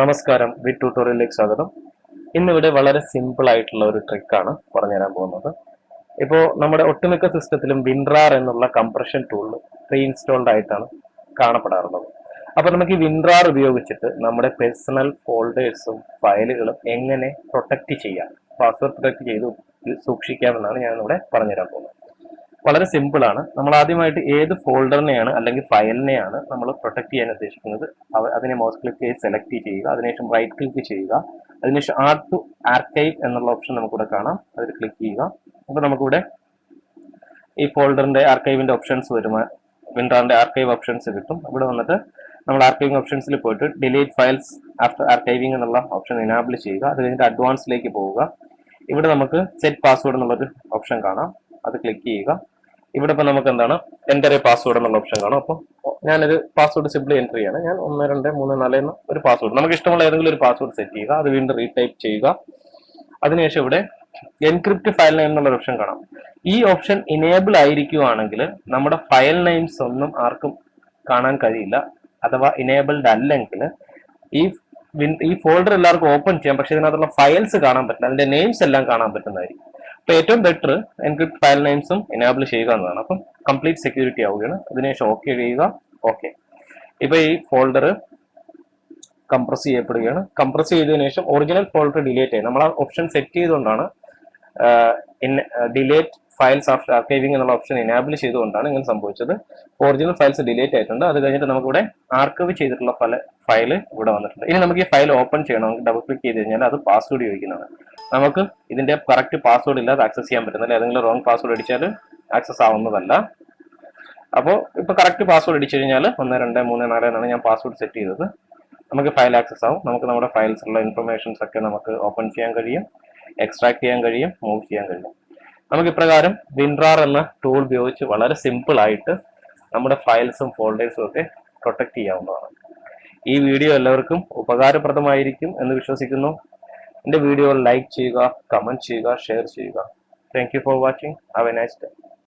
നമസ്കാരം. വി ട്യൂട്ടോറിയലിലേക്ക് സ്വാഗതം. ഇന്നിവിടെ വളരെ സിമ്പിൾ ആയിട്ടുള്ള ഒരു ട്രിക്കാണ് പറഞ്ഞുതരാൻ പോകുന്നത്. ഇപ്പോൾ നമ്മുടെ ഒട്ടുമിക്ക സിസ്റ്റത്തിലും വിൻറാർ എന്നുള്ള കംപ്രഷൻ ടൂൾ പ്രീ ഇൻസ്റ്റാൾഡ് ആയിട്ടാണ് കാണപ്പെടാറുള്ളത്. അപ്പോൾ നമുക്ക് ഈ വിൻറാർ ഉപയോഗിച്ചിട്ട് നമ്മുടെ പേഴ്സണൽ ഫോൾഡേഴ്സും ഫയലുകളും എങ്ങനെ പ്രൊട്ടക്റ്റ് ചെയ്യാം പാസ്വേഡ് പ്രൊട്ടക്റ്റ് ചെയ്ത് സൂക്ഷിക്കാമെന്നാണ് ഞാൻ ഇവിടെ പറഞ്ഞുതരാൻ പോകുന്നത്. വളരെ സിമ്പിൾ ആണ്. നമ്മൾ ആദ്യമായിട്ട് ഏത് ഫോൾഡറിനെയാണ് അല്ലെങ്കിൽ ഫയലിനെയാണ് നമ്മൾ പ്രൊട്ടക്ട് ചെയ്യാൻ ഉദ്ദേശിക്കുന്നത്. അതിനെ മൗസ് ക്ലിക്ക് ചെയ്ത് സെലക്ട് ചെയ്യുക. അതിനുശേഷം റൈറ്റ് ക്ലിക്ക് ചെയ്യുക. അതിനുശേഷം ആർ ടു ആർക്കൈവ് എന്നുള്ള ഓപ്ഷൻ നമുക്കിവിടെ കാണാം. അതിൽ ക്ലിക്ക് ചെയ്യുക. അപ്പോൾ നമുക്കിവിടെ ഈ ഫോൾഡറിന്റെ ആർക്കൈവിന്റെ ഓപ്ഷൻസ് വരുമ വിൻഡോറിന്റെ ആർക്കൈവ് ഓപ്ഷൻസ് കിട്ടും. ഇവിടെ വന്നിട്ട് നമ്മൾ ആർക്കൈവിംഗ് ഓപ്ഷൻസിൽ പോയിട്ട് ഡിലീറ്റ് ഫയൽസ് ആഫ്റ്റർ ആർക്കൈവിംഗ് എന്നുള്ള ഓപ്ഷൻ ഇനാബിൾ ചെയ്യുക. അത് കഴിഞ്ഞിട്ട് അഡ്വാൻസിലേക്ക് പോവുക. ഇവിടെ നമുക്ക് സെറ്റ് പാസ്വേഡ് എന്നുള്ളൊരു ഓപ്ഷൻ കാണാം. അത് ക്ലിക്ക് ചെയ്യുക. ഇവിടെ ഇപ്പൊ നമുക്ക് എന്താണ് എന്റർ എ പാസ്വേഡ് എന്നുള്ള ഓപ്ഷൻ കാണും. അപ്പോൾ ഞാനൊരു പാസ്വേഡ് സിമ്പിളി എന്റർ ചെയ്യാണ്. ഞാൻ ഒന്ന് രണ്ട് മൂന്ന് നാല് എന്ന ഒരു പാസ്വേഡ് നമുക്ക് ഇഷ്ടമുള്ള ഏതെങ്കിലും ഒരു പാസ്വേഡ് സെറ്റ് ചെയ്യുക. അത് വീണ്ടും റീടൈപ്പ് ചെയ്യുക. അതിനുശേഷം ഇവിടെ എൻക്രിപ്റ്റ് ഫയൽ നെയിം എന്നുള്ള ഓപ്ഷൻ കാണാം. ഈ ഓപ്ഷൻ ഇനേബിൾ ആയിരിക്കുവാണെങ്കിൽ നമ്മുടെ ഫയൽ നെയിംസ് ഒന്നും ആർക്കും കാണാൻ കഴിയില്ല. അഥവാ ഇനേബിൾഡ് അല്ലെങ്കിൽ ഈ ഈ ഫോൾഡർ എല്ലാവർക്കും ഓപ്പൺ ചെയ്യാം. പക്ഷെ ഇതിനകത്തുള്ള ഫയൽസ് കാണാൻ പറ്റില്ല. അതിന്റെ നെയിംസ് എല്ലാം കാണാൻ പറ്റുന്നതായിരിക്കും. ഏറ്റവും ബെറ്റർ എൻക്രിപ്റ്റ് ഫയൽ നെയിംസും എനാബിൾ ചെയ്യുക എന്നതാണ്. അപ്പം കംപ്ലീറ്റ് സെക്യൂരിറ്റി ആവുകയാണ്. അതിനുശേഷം ഓക്കെ ചെയ്യുക. ഓക്കെ ഇപ്പൊ ഈ ഫോൾഡർ കംപ്രസ് ചെയ്യപ്പെടുകയാണ്. കംപ്രസ് ചെയ്തതിനു ശേഷം ഒറിജിനൽ ഫോൾഡർ ഡിലീറ്റ് ചെയ്യും നമ്മൾ ആ ഓപ്ഷൻ സെറ്റ് ചെയ്തുകൊണ്ടാണ് ഡിലേറ്റ് ഫയൽസ് ആഫ്റ്റർ ആർക്കൈവിംഗ് എന്നുള്ള ഓപ്ഷൻ എനാബിൾ ചെയ്തുകൊണ്ടാണ് ഇങ്ങനെ സംഭവിച്ചത്. ഒറിജിനൽ ഫയൽസ് ഡിലേറ്റ് ആയിട്ടുണ്ട്. അത് കഴിഞ്ഞിട്ട് നമുക്കിവിടെ ആർക്കൈവ് ചെയ്തിട്ടുള്ള ഫല ഫയൽ ഇവിടെ വന്നിട്ടുണ്ട്. ഇനി നമുക്ക് ഈ ഫയൽ ഓപ്പൺ ചെയ്യണമെങ്കിൽ ഡബിൾ ക്ലിക്ക് ചെയ്ത് കഴിഞ്ഞാൽ അത് പാസ്വേഡ് ചോദിക്കുന്നതാണ് നമുക്ക് ഇതിന്റെ കറക്റ്റ് പാസ്വേഡ് ഇല്ലാതെ ആക്സസ് ചെയ്യാൻ പറ്റുന്നില്ല ഏതെങ്കിലും റോങ് പാസ്വേഡ് അടിച്ചാൽ ആക്സസ് ആവുന്നതല്ല. അപ്പോൾ ഇപ്പോൾ കറക്റ്റ് പാസ്വേഡ് അടിച്ചു കഴിഞ്ഞാൽ ഒന്ന് രണ്ട് മൂന്ന് നാല് എന്നാണ് ഞാൻ പാസ്വേഡ് സെറ്റ് ചെയ്തത്. നമുക്ക് ഫയൽ ആക്സസ് ആവും. നമുക്ക് നമ്മുടെ ഫയൽസിലുള്ള ഇൻഫർമേഷൻസ് ഒക്കെ നമുക്ക് ഓപ്പൺ ചെയ്യാൻ കഴിയും എക്സ്ട്രാക്ട് ചെയ്യാൻ കഴിയും മൂവ് ചെയ്യാൻ കഴിയും. നമുക്ക് ഇപ്രകാരം വിൻറാർ എന്ന ടൂൾ ഉപയോഗിച്ച് വളരെ സിമ്പിൾ ആയിട്ട് നമ്മുടെ ഫയൽസും ഫോൾഡേഴ്സും ഒക്കെ പ്രൊട്ടക്ട് ചെയ്യാവുന്നതാണ്. ഈ വീഡിയോ എല്ലാവർക്കും ഉപകാരപ്രദമായിരിക്കും എന്ന് വിശ്വസിക്കുന്നു. എൻ്റെ വീഡിയോ ലൈക്ക് ചെയ്യുക കമൻറ്റ് ചെയ്യുക ഷെയർ ചെയ്യുക thank you for watching have a nice day